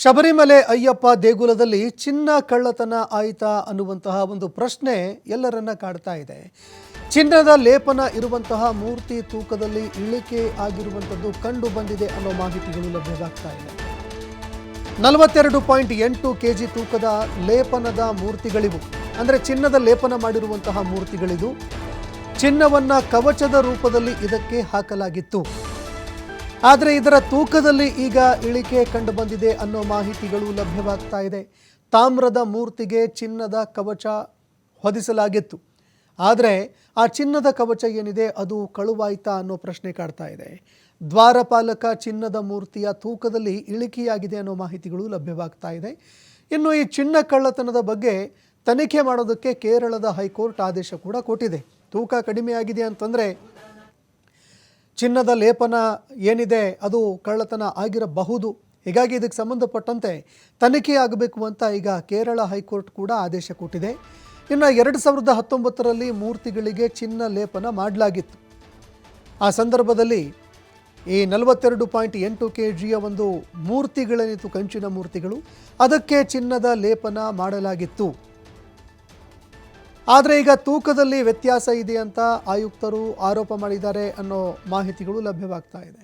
ಶಬರಿಮಲೆ ಅಯ್ಯಪ್ಪ ದೇಗುಲದಲ್ಲಿ ಚಿನ್ನ ಕಳ್ಳತನ ಆಯಿತಾ ಅನ್ನುವಂತಹ ಒಂದು ಪ್ರಶ್ನೆ ಎಲ್ಲರನ್ನ ಕಾಡ್ತಾ ಇದೆ. ಚಿನ್ನದ ಲೇಪನ ಇರುವಂತಹ ಮೂರ್ತಿ ತೂಕದಲ್ಲಿ ಇಳಿಕೆ ಆಗಿರುವಂಥದ್ದು ಕಂಡು ಬಂದಿದೆ ಅನ್ನೋ ಮಾಹಿತಿಗಳು ಲಭ್ಯವಾಗ್ತಾ ಇದೆ. ನಲವತ್ತೆರಡು ಪಾಯಿಂಟ್ ಎಂಟು ಕೆ ಜಿ ತೂಕದ ಲೇಪನದ ಮೂರ್ತಿಗಳಿವು. ಅಂದರೆ ಚಿನ್ನದ ಲೇಪನ ಮಾಡಿರುವಂತಹ ಮೂರ್ತಿಗಳಿದು. ಚಿನ್ನವನ್ನ ಕವಚದ ರೂಪದಲ್ಲಿ ಇದಕ್ಕೆ ಹಾಕಲಾಗಿತ್ತು. ಆದರೆ ಇದರ ತೂಕದಲ್ಲಿ ಈಗ ಇಳಿಕೆ ಕಂಡು ಬಂದಿದೆ ಅನ್ನೋ ಮಾಹಿತಿಗಳು ಲಭ್ಯವಾಗ್ತಾ ಇದೆ. ತಾಮ್ರದ ಮೂರ್ತಿಗೆ ಚಿನ್ನದ ಕವಚ ಹೊದಿಸಲಾಗಿತ್ತು. ಆದರೆ ಆ ಚಿನ್ನದ ಕವಚ ಏನಿದೆ ಅದು ಕಳುವಾಯ್ತಾ ಅನ್ನೋ ಪ್ರಶ್ನೆ ಕಾಡ್ತಾ ಇದೆ. ದ್ವಾರಪಾಲಕ ಚಿನ್ನದ ಮೂರ್ತಿಯ ತೂಕದಲ್ಲಿ ಇಳಿಕೆಯಾಗಿದೆ ಅನ್ನೋ ಮಾಹಿತಿಗಳು ಲಭ್ಯವಾಗ್ತಾ ಇದೆ. ಇನ್ನು ಈ ಚಿನ್ನ ಕಳ್ಳತನದ ಬಗ್ಗೆ ತನಿಖೆ ಮಾಡೋದಕ್ಕೆ ಕೇರಳದ ಹೈಕೋರ್ಟ್ ಆದೇಶ ಕೂಡ ಕೊಟ್ಟಿದೆ. ತೂಕ ಕಡಿಮೆಯಾಗಿದೆ ಅಂತಂದರೆ ಚಿನ್ನದ ಲೇಪನ ಏನಿದೆ ಅದು ಕಳ್ಳತನ ಆಗಿರಬಹುದು. ಹೀಗಾಗಿ ಇದಕ್ಕೆ ಸಂಬಂಧಪಟ್ಟಂತೆ ತನಿಖೆ ಆಗಬೇಕು ಅಂತ ಈಗ ಕೇರಳ ಹೈಕೋರ್ಟ್ ಕೂಡ ಆದೇಶ ಕೊಟ್ಟಿದೆ. ಇನ್ನು ಎರಡು ಸಾವಿರದ ಹತ್ತೊಂಬತ್ತರಲ್ಲಿ ಮೂರ್ತಿಗಳಿಗೆ ಚಿನ್ನ ಲೇಪನ ಮಾಡಲಾಗಿತ್ತು. ಆ ಸಂದರ್ಭದಲ್ಲಿ ಈ ನಲವತ್ತೆರಡು ಪಾಯಿಂಟ್ ಎಂಟು ಕೆ ಜಿಯ ಒಂದು ಮೂರ್ತಿಗಳೇನಿತ್ತು, ಕಂಚಿನ ಮೂರ್ತಿಗಳು, ಅದಕ್ಕೆ ಚಿನ್ನದ ಲೇಪನ ಮಾಡಲಾಗಿತ್ತು. ಆದರೆ ಈಗ ತೂಕದಲ್ಲಿ ವ್ಯತ್ಯಾಸ ಇದೆ ಅಂತ ಆಯುಕ್ತರು ಆರೋಪ ಮಾಡಿದ್ದಾರೆ ಅನ್ನೋ ಮಾಹಿತಿಗಳು ಲಭ್ಯವಾಗ್ತಾ ಇದೆ.